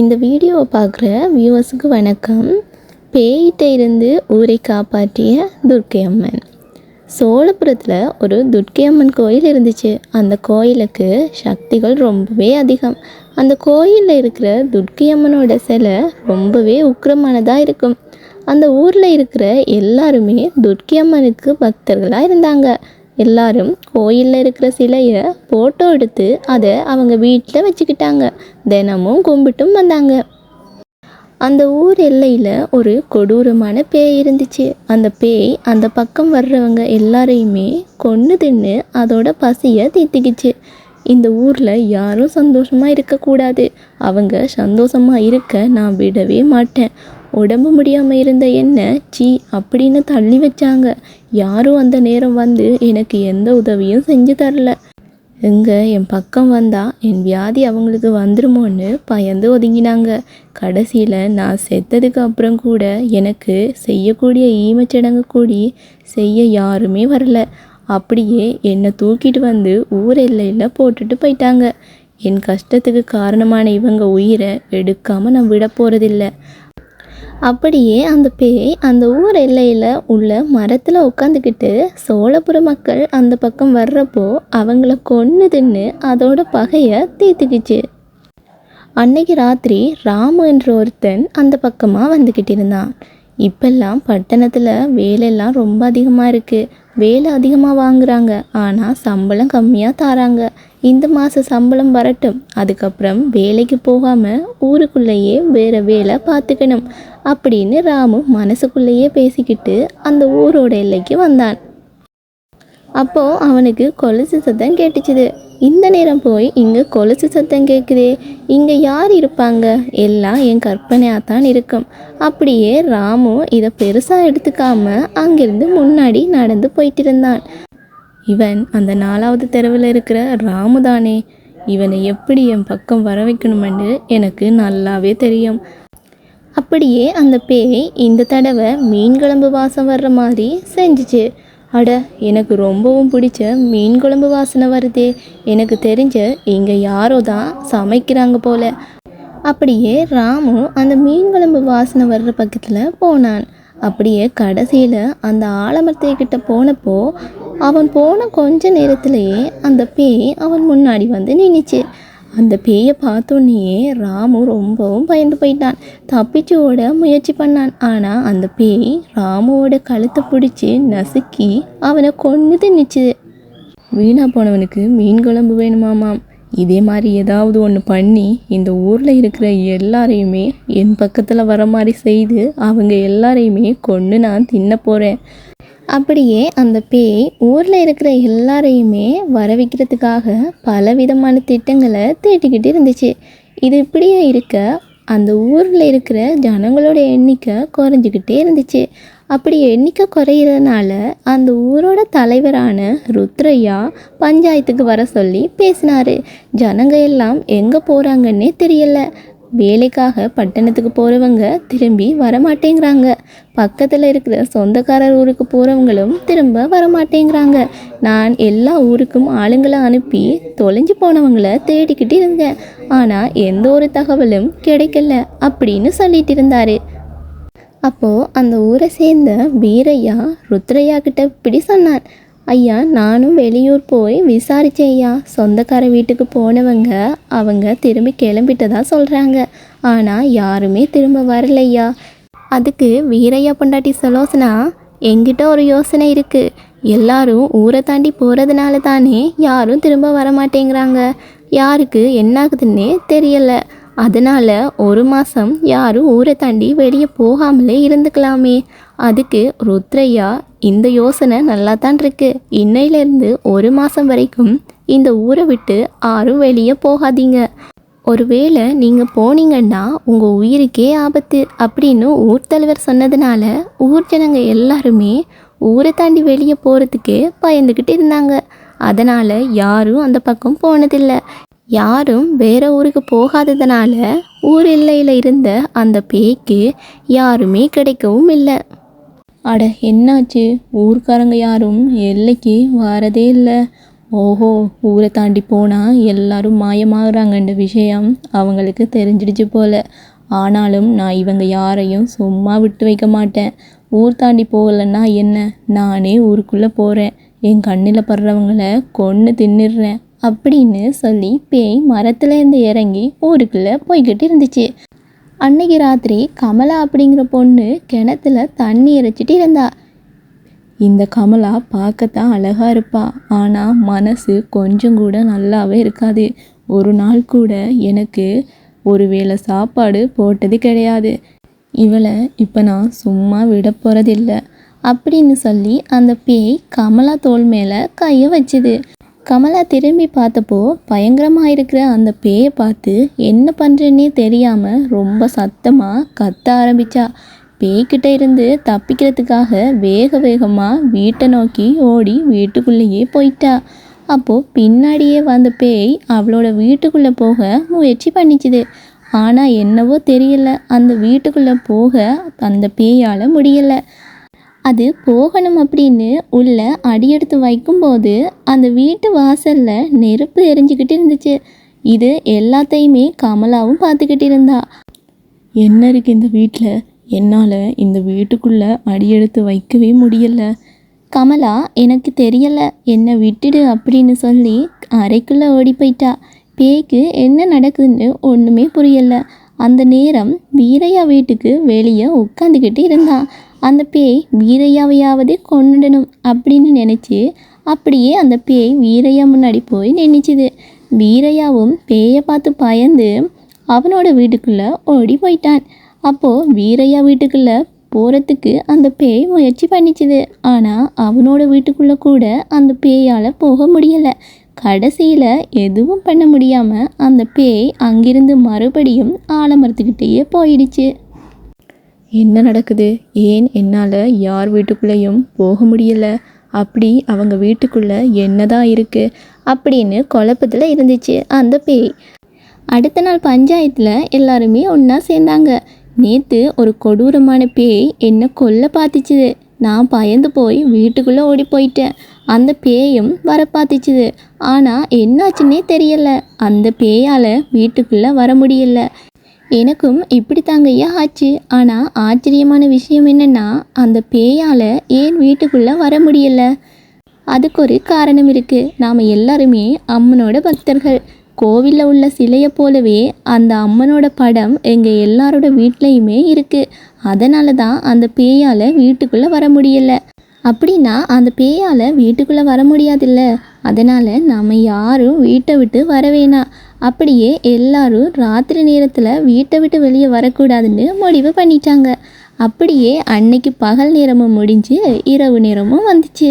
இந்த வீடியோவை பார்க்குற வியூவர்ஸுக்கு வணக்கம். பேயிட்ட இருந்து ஊரை காப்பாற்றிய துர்க்கை அம்மன் சோழபுரத்தில் ஒரு துர்க்கை அம்மன் கோயில் இருந்துச்சு. அந்த கோயிலுக்கு சக்திகள் ரொம்பவே அதிகம். அந்த கோயிலில் இருக்கிற துர்க்கை அம்மனோட சிலை ரொம்பவே உக்கிரமானதாக இருக்கும். அந்த ஊரில் இருக்கிற எல்லாருமே துர்க்கை அம்மனுக்கு பக்தர்களாக இருந்தாங்க. எல்லாரும் கோயிலில் இருக்கிற சிலையை ஃபோட்டோ எடுத்து அதை அவங்க வீட்டில் வச்சுக்கிட்டாங்க. தினமும் கும்பிட்டும் வந்தாங்க. அந்த ஊர் எல்லையில் ஒரு கொடூரமான பேய் இருந்துச்சு. அந்த பேய் அந்த பக்கம் வர்றவங்க எல்லாரையுமே கொன்று தின்னு அதோட பசியை தீர்த்துக்கிச்சு. இந்த ஊரில் யாரும் சந்தோஷமாக இருக்கக்கூடாது. அவங்க சந்தோஷமாக இருக்க நான் விடவே மாட்டேன். உடம்பு முடியாமல் இருந்த என்ன? சீ அப்படின்னு தள்ளி வச்சாங்க. யாரும் அந்த நேரம் வந்து எனக்கு எந்த உதவியும் செஞ்சு தரல. இங்கே என் பக்கம் வந்தால் என் வியாதி அவங்களுக்கு வந்துருமோன்னு பயந்து ஒதுங்கினாங்க. கடைசியில் நான் செத்ததுக்கு அப்புறம் கூட எனக்கு செய்யக்கூடிய ஈமச்சடங்கு கூடி செய்ய யாருமே வரல. அப்படியே என்னை தூக்கிட்டு வந்து ஊர் எல்லையில் போட்டுட்டு போயிட்டாங்க. என் கஷ்டத்துக்கு காரணமான இவங்க உயிரை எடுக்காமல் நான் விட போகிறதில்ல அப்படியே அந்த பேய் அந்த ஊர் எல்லையில் உள்ள மரத்தில் உட்காந்துக்கிட்டு சோழபுர மக்கள் அந்த பக்கம் வர்றப்போ அவங்கள கொன்று தின்னு அதோட பகையை தீர்த்துக்கிச்சு. அன்னைக்கு ராத்திரி ராமு என்ற ஒருத்தன் அந்த பக்கமாக வந்துக்கிட்டு இருந்தான் இப்பெல்லாம் பட்டணத்தில் வேலையெல்லாம் ரொம்ப அதிகமாக இருக்குது வேலை அதிகமாக வாங்குறாங்க. ஆனால் சம்பளம் கம்மியாக தராங்க. இந்த மாத சம்பளம் வரட்டும். அதுக்கப்புறம் வேலைக்கு போகாமல் ஊருக்குள்ளேயே வேறு வேலை பார்த்துக்கணும் அப்படின்னு ராமு மனசுக்குள்ளேயே பேசிக்கிட்டு அந்த ஊரோட எல்லைக்கு வந்தான். அப்போது அவனுக்கு கொலுசு சத்தம் கேட்டுச்சுது. இந்த நேரம் போய் இங்கே கொலுசு சத்தம் கேட்குதே இங்கே யார் இருப்பாங்க? எல்லாம் என் கற்பனையாக தான் இருக்கும். அப்படியே ராமு இதை பெருசாக எடுத்துக்காம அங்கிருந்து முன்னாடி நடந்து போயிட்டு இருந்தான் இவன் அந்த நாலாவது தெருவில் இருக்கிற ராமு தானே. இவனை எப்படி என் பக்கம் வர வைக்கணுமென்று எனக்கு நல்லாவே தெரியும். அப்படியே அந்த பேய் இந்த தடவை மீன் குழம்பு வாசம் வர்ற மாதிரி செஞ்சுச்சு. அட எனக்கு ரொம்பவும் பிடிச்ச மீன் குழம்பு வாசனை வருதே. எனக்கு தெரிஞ்ச இங்கே யாரோ தான் சமைக்கிறாங்க போல. அப்படியே ராமு அந்த மீன் குழம்பு வாசனை வர்ற பக்கத்தில் போனான். அப்படியே கடைசியில் அந்த ஆலமரத்துக்கிட்ட போனப்போ அவன் போன கொஞ்ச நேரத்திலேயே அந்த பேய் அவன் முன்னாடி வந்து நின்றுச்சு அந்த பேயை பார்த்தோன்னே ராமு ரொம்பவும் பயந்து போயிட்டான். தப்பிச்சு ஓட முயற்சி பண்ணான். ஆனால் அந்த பேய் ராமுவோட கழுத்தை பிடிச்சி நசுக்கி அவனை கொண்டு தின்னுச்சு வீணாக போனவனுக்கு மீன் குழம்பு வேணுமாமாம். இதே மாதிரி ஏதாவது ஒன்று பண்ணி இந்த ஊரில் இருக்கிற எல்லாரையுமே என் பக்கத்தில் வர மாதிரி செய்து அவங்க எல்லாரையுமே கொன்று நான் தின்ன போகிறேன் அப்படியே அந்த பேய் ஊரில் இருக்கிற எல்லாரையுமே வர வைக்கிறதுக்காக பலவிதமான திட்டங்களை தீட்டிக்கிட்டு இருந்துச்சு. இது இப்படியே இருக்க? அந்த ஊரில் இருக்கிற ஜனங்களோட எண்ணிக்கை குறைஞ்சிக்கிட்டே இருந்துச்சு. அப்படி எண்ணிக்கை குறையிறதுனால அந்த ஊரோட தலைவரான ருத்ரையா பஞ்சாயத்துக்கு வர சொல்லி பேசினார். ஜனங்க எல்லாம் எங்கே போகிறாங்கன்னே தெரியல. வேலைக்காக பட்டணத்துக்கு போகிறவங்க திரும்பி வரமாட்டேங்கிறாங்க. பக்கத்தில் இருக்கிற சொந்தக்காரர் ஊருக்கு போகிறவங்களும் திரும்ப வரமாட்டேங்கிறாங்க. நான் எல்லா ஊருக்கும் ஆளுங்களை அனுப்பி தொலைஞ்சு போனவங்கள தேடிக்கிட்டு இருந்தேன். ஆனால் எந்த ஒரு தகவலும் கிடைக்கல அப்படின்னு சொல்லிட்டு இருந்தாரு. அப்போது அந்த ஊரை சேர்ந்த வீரையா ருத்ரையா கிட்ட இப்படி சொன்னான் ஐயா நானும் வெளியூர் போய் விசாரித்தேன் ஐயா சொந்தக்கார வீட்டுக்கு போனவங்க அவங்க திரும்பி கிளம்பிட்டதா சொல்கிறாங்க ஆனால் யாருமே திரும்ப வரலையா அதுக்கு வீரையா பொண்டாட்டி சலோசனா எங்கிட்ட ஒரு யோசனை இருக்குது எல்லாரும் ஊரை தாண்டி போகிறதுனால தானே யாரும் திரும்ப வர மாட்டேங்கிறாங்க யாருக்கு என்னாகுதுன்னே தெரியலை. அதனால் ஒரு மாதம் யாரும் ஊரை தாண்டி வெளியே போகாமலே இருந்துக்கலாமே. அதுக்கு ருத்ரையா இந்த யோசனை நல்லா தான் இருக்கு. இன்னையிலேருந்து ஒரு மாதம் வரைக்கும் இந்த ஊரை விட்டு யாரும் வெளியே போகாதீங்க. ஒருவேளை நீங்கள் போனீங்கன்னா உங்கள் உயிருக்கே ஆபத்து அப்படின்னு ஊர் தலைவர் சொன்னதுனால ஊர் ஜனங்க எல்லாருமே ஊரை தாண்டி வெளியே போகிறதுக்கே பயந்துக்கிட்டு இருந்தாங்க. அதனால் யாரும் அந்த பக்கம் போனதில்லை. யாரும் வேற ஊருக்கு போகாததுனால ஊர் எல்லையில் இருந்த அந்த பேய்க்கு யாருமே கிடைக்கவும் இல்லை. அட என்னாச்சு? ஊர்க்காரங்க யாரும் எல்லைக்கு வரதே இல்லை. ஓஹோ ஊரை தாண்டி போனால் எல்லாரும் மாயமாகறாங்கன்ற விஷயம் அவங்களுக்கு தெரிஞ்சிடுச்சு போல. ஆனாலும் நான் இவங்க யாரையும் சும்மா விட்டு வைக்க மாட்டேன். ஊர் தாண்டி போகலன்னா என்ன? நானே ஊருக்குள்ளே போகிறேன் என் கண்ணில் படுறவங்கள கொன்று தின்னுடுறேன். அப்படின்னு சொல்லி பேய் மரத்துலேருந்து இறங்கி ஊருக்குள்ளே போய்கிட்டு இருந்துச்சு. அன்னைக்கு ராத்திரி கமலா அப்படிங்கிற பொண்ணு கிணத்துல தண்ணி இறைச்சிட்டு இருந்தா. இந்த கமலா பார்க்கத்தான் அழகா இருப்பா. ஆனால் மனசு கொஞ்சம் கூட நல்லாவே இருக்காது. ஒரு நாள் கூட எனக்கு ஒரு வேளை சாப்பாடு போட்டது கிடையாது. இவளை இப்போ நான் சும்மா விட போகிறதில்ல அப்படின்னு சொல்லி அந்த பேய் கமலா தோல் மேலே கையை வச்சுது. கமலா திரும்பி பார்த்தப்போ பயங்கரமாக இருக்கிற அந்த பேயை பார்த்து என்ன பண்ணுறேன்னே தெரியாமல் ரொம்ப சத்தமாக கத்த ஆரம்பித்தா பேய்கிட்ட இருந்து தப்பிக்கிறதுக்காக வேக வேகமாக வீட்டை நோக்கி ஓடி வீட்டுக்குள்ளேயே போயிட்டா. அப்போது பின்னாடியே வந்த பேய் அவளோட வீட்டுக்குள்ளே போக முயற்சி பண்ணிச்சுது. ஆனால் என்னவோ தெரியல அந்த வீட்டுக்குள்ளே போக அந்த பேயால் முடியலை. அது போகணும் அப்படின்னு உள்ள அடியெடுத்து வைக்கும்போது அந்த வீட்டு வாசலில் நெருப்பு எரிஞ்சுக்கிட்டு இருந்துச்சு. இது எல்லாத்தையுமே கமலாவும் பார்த்துக்கிட்டு இருந்தா. என்ன இருக்கு இந்த வீட்டில் என்னால் இந்த வீட்டுக்குள்ளே அடியெடுத்து வைக்கவே முடியல. கமலா எனக்கு தெரியலை. என்னை விட்டுடு அப்படின்னு சொல்லி அறைக்குள்ளே ஓடி போயிட்டா பேய்க்கு என்ன நடக்குதுன்னு ஒன்றுமே புரியல. அந்த நேரம் வீரையா வீட்டுக்கு வெளியே உட்காந்துக்கிட்டு இருந்தான் அந்த பேய் வீரையாவையாவது கொன்னுடணும் அப்படின்னு நினச்சி அப்படியே அந்த பேய் வீரையா முன்னாடி போய் நின்றுச்சுது வீரையாவும் பேயை பார்த்து பயந்து அவனோட வீட்டுக்குள்ளே ஓடி போயிட்டான். அப்போது வீரையா வீட்டுக்குள்ளே போகிறதுக்கு அந்த பேய் முயற்சி பண்ணிச்சுது. ஆனால் அவனோட வீட்டுக்குள்ளே கூட அந்த பேயால் போக முடியலை. கடைசியில் எதுவும் பண்ண முடியாமல் அந்த பேய் அங்கிருந்து மறுபடியும் ஆலமரத்துக்கிட்டேயே போயிடுச்சு. என்ன நடக்குது? ஏன் என்னால் யார் வீட்டுக்குள்ளேயும் போக முடியல? அப்படி அவங்க வீட்டுக்குள்ளே என்னதான் இருக்குது அப்படின்னு குழப்பத்தில் இருந்துச்சு அந்த பேய். அடுத்த நாள் பஞ்சாயத்தில் எல்லாருமே ஒன்றா சேர்ந்தாங்க. நேற்று ஒரு கொடூரமான பேய் என்னை கொல்ல பார்த்துச்சுது நான் பயந்து போய் வீட்டுக்குள்ளே ஓடி போயிட்டேன். அந்த பேயும் வர பார்த்துச்சுது ஆனால் என்னாச்சுன்னே தெரியலை. அந்த பேயால் வீட்டுக்குள்ளே வர முடியல. எனக்கும் இப்படி தாங்கய்யா ஆச்சு. ஆனால் ஆச்சரியமான விஷயம் என்னென்னா அந்த பேயால் ஏன் வீட்டுக்குள்ளே வர முடியலை? அதுக்கு ஒரு காரணம் இருக்குது நாம் எல்லாருமே அம்மனோட பக்தர்கள். கோவிலில் உள்ள சிலையை போலவே அந்த அம்மனோட படம் எங்கள் எல்லாரோட வீட்லேயுமே இருக்குது அதனால தான் அந்த பேயால் வீட்டுக்குள்ளே வர முடியலை. அப்படின்னா அந்த பேயால் வீட்டுக்குள்ளே வர முடியாதில்ல? அதனால் நம்ம யாரும் வீட்டை விட்டு வர வேணாம். அப்படியே எல்லாரும் ராத்திரி நேரத்தில் வீட்டை விட்டு வெளியே வரக்கூடாதுன்னு முடிவு பண்ணிட்டாங்க. அப்படியே அன்னைக்கு பகல் நேரமும் முடிஞ்சு இரவு நேரமும் வந்துச்சு.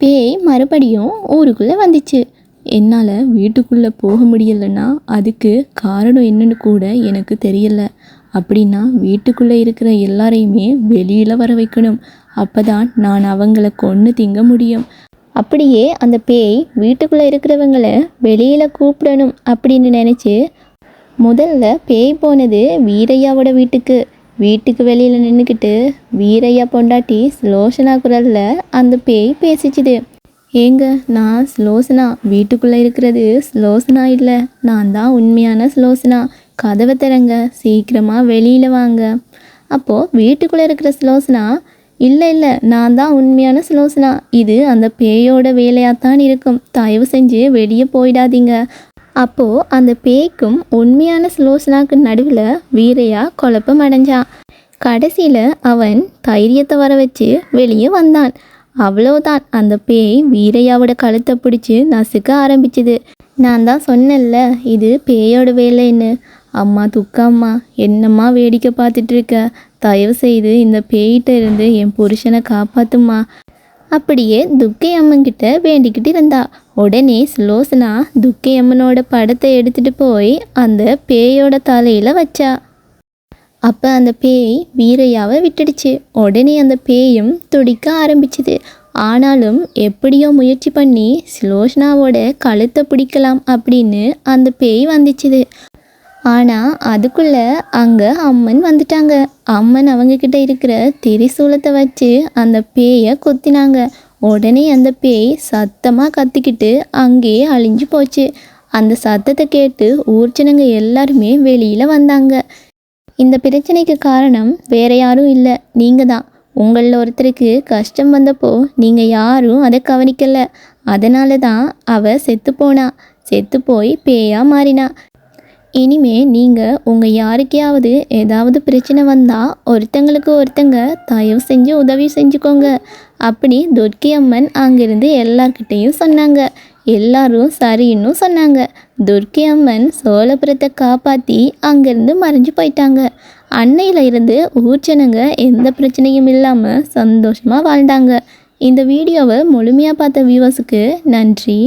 பேய் மறுபடியும் ஊருக்குள்ளே வந்துச்சு. என்னால் வீட்டுக்குள்ளே போக முடியலைன்னா அதுக்கு காரணம் என்னன்னு கூட எனக்கு தெரியல. அப்படின்னா வீட்டுக்குள்ளே இருக்கிற எல்லாரையுமே வெளியில் வர வைக்கணும். அப்போ தான் நான் அவங்கள கொன்று திங்க முடியும். அப்படியே அந்த பேய் வீட்டுக்குள்ளே இருக்கிறவங்கள வெளியில் கூப்பிடணும் அப்படின்னு நினச்சி முதல்ல பேய் போனது வீரையாவோட வீட்டுக்கு. வீட்டுக்கு வெளியில் நின்றுக்கிட்டு வீரையா பொண்டாட்டி ஸ்லோஷனா குரலில் அந்த பேய் பேசிச்சுது. ஏங்க நான் ஸ்லோசனா வீட்டுக்குள்ளே இருக்கிறது ஸ்லோசனா இல்லை. நான் தான் உண்மையான ஸ்லோசனா கதவை திறங்க சீக்கிரமாக வெளியில் வாங்க. அப்போது வீட்டுக்குள்ளே இருக்கிற ஸ்லோசனா இல்லை இல்லை நான் தான் உண்மையான ஸ்லோசனா இது அந்த பேயோட வேலையாகத்தான் இருக்கும். தயவு செஞ்சு வெளியே போயிடாதீங்க. அப்போது அந்த பேய்க்கும் உண்மையான ஸ்லோசனாக்கு நடுவில் வீரையா குழப்பம் அடைஞ்சான் கடைசியில் அவன் தைரியத்தை வர வச்சு வெளியே வந்தான். அவ்வளோதான் அந்த பேய் வீரையாவோட கழுத்தை பிடிச்சி நசுக்க ஆரம்பிச்சுது. நான் தான் சொன்னேன்ல இது பேயோட வேலைன்னு. அம்மா துக்கம்மா என்னம்மா வேடிக்கை பார்த்துட்டு தயவுசெய்து தயவு செய்து இந்த பேய்கிட்ட இருந்து என் புருஷனை காப்பாற்றுமா அப்படியே துர்க்கை அம்மன்கிட்ட வேண்டிக்கிட்டு இருந்தா உடனே சுலோசனா துர்க்கை அம்மனோட படத்தை எடுத்துட்டு போய் அந்த பேயோட தலையில வச்சா. அப்போ அந்த பேய் வீரையாவை விட்டுடுச்சு. உடனே அந்த பேயும் துடிக்க ஆரம்பிச்சுது. ஆனாலும் எப்படியோ முயற்சி பண்ணி ஸ்லோஷ்னாவோட கழுத்தை பிடிக்கலாம் அப்படின்னு அந்த பேய் வந்துச்சுது. ஆனால் அதுக்குள்ளே அங்கே அம்மன் வந்துட்டாங்க. அம்மன் அவங்கக்கிட்ட இருக்கிற திரிசூலத்தை வச்சு அந்த பேயை கொத்தினாங்க. உடனே அந்த பேய் சத்தமாக கத்திக்கிட்டு அங்கேயே அழிஞ்சு போச்சு. அந்த சத்தத்தை கேட்டு ஊர்ஜனங்க எல்லாருமே வெளியில் வந்தாங்க. இந்த பிரச்சனைக்கு காரணம் வேற யாரும் இல்லை. நீங்கள் தான். உங்களில் ஒருத்தருக்கு கஷ்டம் வந்தப்போ நீங்கள் யாரும் அதை கவனிக்கலை. அதனால தான் அவ செத்து போனா. செத்து போய் பேயாக மாறினா. இனிமே நீங்கள் உங்கள் யாருக்கையாவது ஏதாவது பிரச்சனை வந்தால் ஒருத்தங்களுக்கு ஒருத்தங்க தயவு செஞ்சு உதவி செஞ்சுக்கோங்க. அப்படி துர்க்கி அம்மன் அங்கிருந்து எல்லார்கிட்டேயும் சொன்னாங்க. எல்லாரும் சரின்னு சொன்னாங்க. துர்க்கி அம்மன் சோழபுரத்தை காப்பாற்றி அங்கேருந்து மறைஞ்சு போயிட்டாங்க. அன்னையில் இருந்து ஊர் ஜனங்க எந்த பிரச்சனையும் இல்லாமல் சந்தோஷமாக வாழ்ந்தாங்க. இந்த வீடியோவை முழுமையாக பார்த்த வியூவர்ஸுக்கு நன்றி.